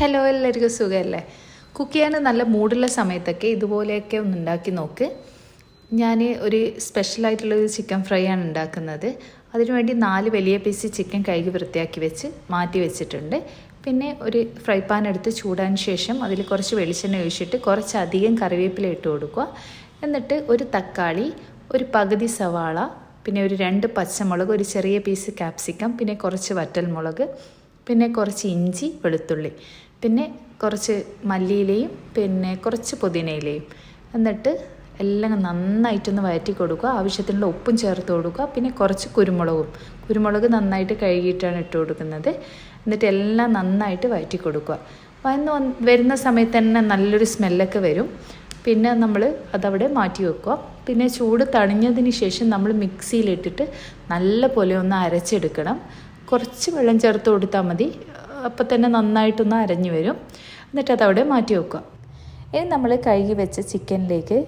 Hello എല്ലാവർക്കും സുഖമല്ലേ? Cook ചെയ്യാൻ നല്ല മൂടുള്ള സമയത്തൊക്കെ ഇതുപോലെയൊക്കെ ഒന്ന് ഉണ്ടാക്കി നോക്ക്. ഞാൻ ഒരു സ്പെഷ്യലായിട്ടുള്ളൊരു ചിക്കൻ ഫ്രൈ ആണ് ഉണ്ടാക്കുന്നത്. അതിനുവേണ്ടി നാല് വലിയ പീസ് ചിക്കൻ കഴുകി വൃത്തിയാക്കി വെച്ച് മാറ്റി വെച്ചിട്ടുണ്ട്. പിന്നെ ഒരു ഫ്രൈ പാൻ എടുത്ത് ചൂടാൻ ശേഷം അതിൽ കുറച്ച് വെളിച്ചെണ്ണ ഒഴിച്ചിട്ട് കുറച്ചധികം കറിവേപ്പില ഇട്ട് കൊടുക്കുക. എന്നിട്ട് ഒരു തക്കാളി ഒരു പകുതി സവാള പിന്നെ ഒരു രണ്ട് പച്ചമുളക് ഒരു ചെറിയ പീസ് കാപ്സിക്കം പിന്നെ കുറച്ച് വറ്റൽമുളക് പിന്നെ കുറച്ച് ഇഞ്ചി വെളുത്തുള്ളി. പിന്നെ കുറച്ച് മല്ലിയിലയും പിന്നെ കുറച്ച് പുതിനയിലയും. എന്നിട്ട് എല്ലാം നന്നായിട്ടൊന്ന് വഴറ്റി കൊടുക്കുക. ആവശ്യത്തിനുള്ള ഉപ്പും ചേർത്ത് കൊടുക്കുക. പിന്നെ കുറച്ച് കുരുമുളകും. കുരുമുളക് നന്നായിട്ട് കഴുകിയിട്ടാണ് ഇട്ട് കൊടുക്കുന്നത്. എന്നിട്ട് എല്ലാം നന്നായിട്ട് വഴറ്റി കൊടുക്കുക. വന്ന് വരുന്ന സമയത്ത് തന്നെ നല്ലൊരു സ്മെല്ലൊക്കെ വരും. പിന്നെ നമ്മൾ അതവിടെ മാറ്റി വെക്കുക. പിന്നെ ചൂട് തണിഞ്ഞതിന് ശേഷം നമ്മൾ മിക്സിയിലിട്ടിട്ട് നല്ല പോലെ ഒന്ന് അരച്ചെടുക്കണം. കുറച്ച് വെള്ളം ചേർത്ത് കൊടുത്താൽ മതി. അപ്പം തന്നെ നന്നായിട്ടൊന്ന് അരഞ്ഞു വരും. എന്നിട്ട് അതവിടെ മാറ്റി വെക്കുക. ഇനി നമ്മൾ കഴുകി വെച്ച ചിക്കനിലേക്ക്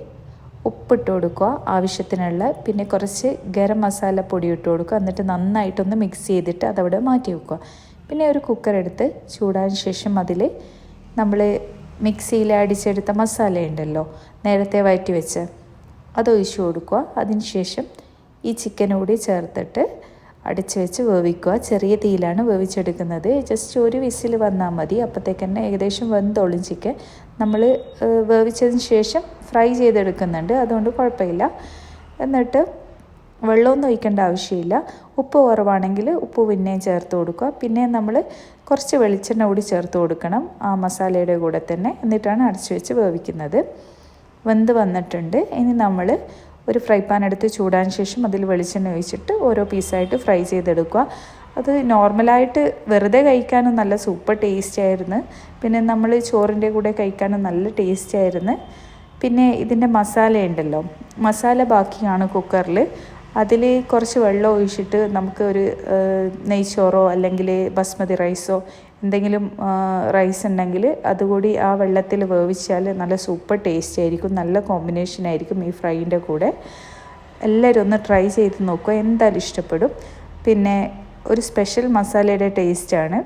ഉപ്പിട്ട് കൊടുക്കുക ആവശ്യത്തിനുള്ള. പിന്നെ കുറച്ച് ഗരം മസാല പൊടി ഇട്ട് കൊടുക്കുക. എന്നിട്ട് നന്നായിട്ടൊന്ന് മിക്സ് ചെയ്തിട്ട് അതവിടെ മാറ്റി വെക്കുക. പിന്നെ ഒരു കുക്കർ എടുത്ത് ചൂടാൻ ശേഷം അതിൽ നമ്മൾ മിക്സിയിൽ അടിച്ചെടുത്ത മസാല ഉണ്ടല്ലോ നേരത്തെ വയറ്റി വെച്ച്. അത് ഒഴിച്ചു കൊടുക്കുക. അതിന് ശേഷം ഈ ചിക്കൻ കൂടി ചേർത്തിട്ട് അടിച്ച് വെച്ച് വേവിക്കുക. ചെറിയ തീയിലാണ് വേവിച്ചെടുക്കുന്നത്. ജസ്റ്റ് ഒരു വിസിൽ വന്നാൽ മതി. അപ്പോഴത്തേക്ക് തന്നെ ഏകദേശം വെന്തോളും ചിക്കൻ നമ്മൾ വേവിച്ചതിന് ശേഷം ഫ്രൈ ചെയ്തെടുക്കുന്നുണ്ട്. അതുകൊണ്ട് കുഴപ്പമില്ല. എന്നിട്ട് വെള്ളമൊന്നും ഒഴിക്കേണ്ട ആവശ്യമില്ല. ഉപ്പ് കുറവാണെങ്കിൽ ഉപ്പ് പിന്നെയും ചേർത്ത് കൊടുക്കുക. പിന്നെ നമ്മൾ കുറച്ച് വെളിച്ചെണ്ണ കൂടി ചേർത്ത് കൊടുക്കണം ആ മസാലയുടെ കൂടെ തന്നെ. എന്നിട്ടാണ് അടച്ചു വെച്ച് വേവിക്കുന്നത്. വെന്ത് വന്നിട്ടുണ്ട്. ഇനി നമ്മൾ ഒരു ഫ്രൈ പാൻ എടുത്ത് ചൂടാൻ ശേഷം അതിൽ വെളിച്ചെണ്ണ ഒഴിച്ചിട്ട് ഓരോ പീസായിട്ട് ഫ്രൈ ചെയ്തെടുക്കുക. അത് നോർമലായിട്ട് വെറുതെ കഴിക്കാനും നല്ല സൂപ്പർ ടേസ്റ്റ് ആയിരുന്നു. പിന്നെ നമ്മൾ ചോറിന്റെ കൂടെ കഴിക്കാനും നല്ല ടേസ്റ്റ് ആയിരുന്നു. പിന്നെ ഇതിന്റെ മസാല ഉണ്ടല്ലോ. മസാല ബാക്കിയാണ് കുക്കറിൽ അതിൽ കുറച്ച് വെള്ളം ഒഴിച്ചിട്ട് നമുക്ക് ഒരു നെയ്ച്ചോറോ അല്ലെങ്കിൽ ബസ്മതി റൈസോ എന്തെങ്കിലും റൈസ് ഉണ്ടെങ്കിൽ അതുകൂടി ആ വെള്ളത്തിൽ വേവിച്ചാൽ നല്ല സൂപ്പർ ടേസ്റ്റ് ആയിരിക്കും. നല്ല കോമ്പിനേഷൻ ആയിരിക്കും ഈ ഫ്രൈന്റെ കൂടെ. എല്ലാവരും ഒന്ന് ട്രൈ ചെയ്ത് നോക്കുക. എന്തായാലും ഇഷ്ടപ്പെടും. പിന്നെ ഒരു സ്പെഷ്യൽ മസാലയുടെ ടേസ്റ്റാണ്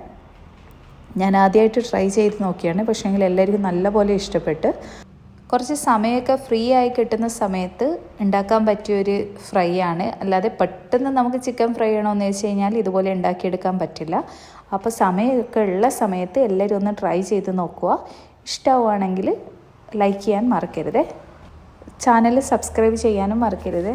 ഞാൻ ആദ്യമായിട്ട് ട്രൈ ചെയ്ത് നോക്കിയാണ്. പക്ഷേങ്കിൽ എല്ലാവർക്കും നല്ലപോലെ ഇഷ്ടപ്പെട്ട് കുറച്ച് സമയമൊക്കെ ഫ്രീ ആയി കിട്ടുന്ന സമയത്ത് ഉണ്ടാക്കാൻ പറ്റിയൊരു ഫ്രൈ ആണ്. അല്ലാതെ പെട്ടെന്ന് നമുക്ക് ചിക്കൻ ഫ്രൈ ചെയ്യണമെന്ന് വെച്ച് കഴിഞ്ഞാൽ ഇതുപോലെ ഉണ്ടാക്കിയെടുക്കാൻ പറ്റില്ല. അപ്പോൾ സമയമൊക്കെ ഉള്ള സമയത്ത് എല്ലാവരും ഒന്ന് ട്രൈ ചെയ്ത് നോക്കുക. ഇഷ്ടമാവുകയാണെങ്കിൽ ലൈക്ക് ചെയ്യാൻ മറക്കരുത്. ചാനൽ സബ്സ്ക്രൈബ് ചെയ്യാനും മറക്കരുത്.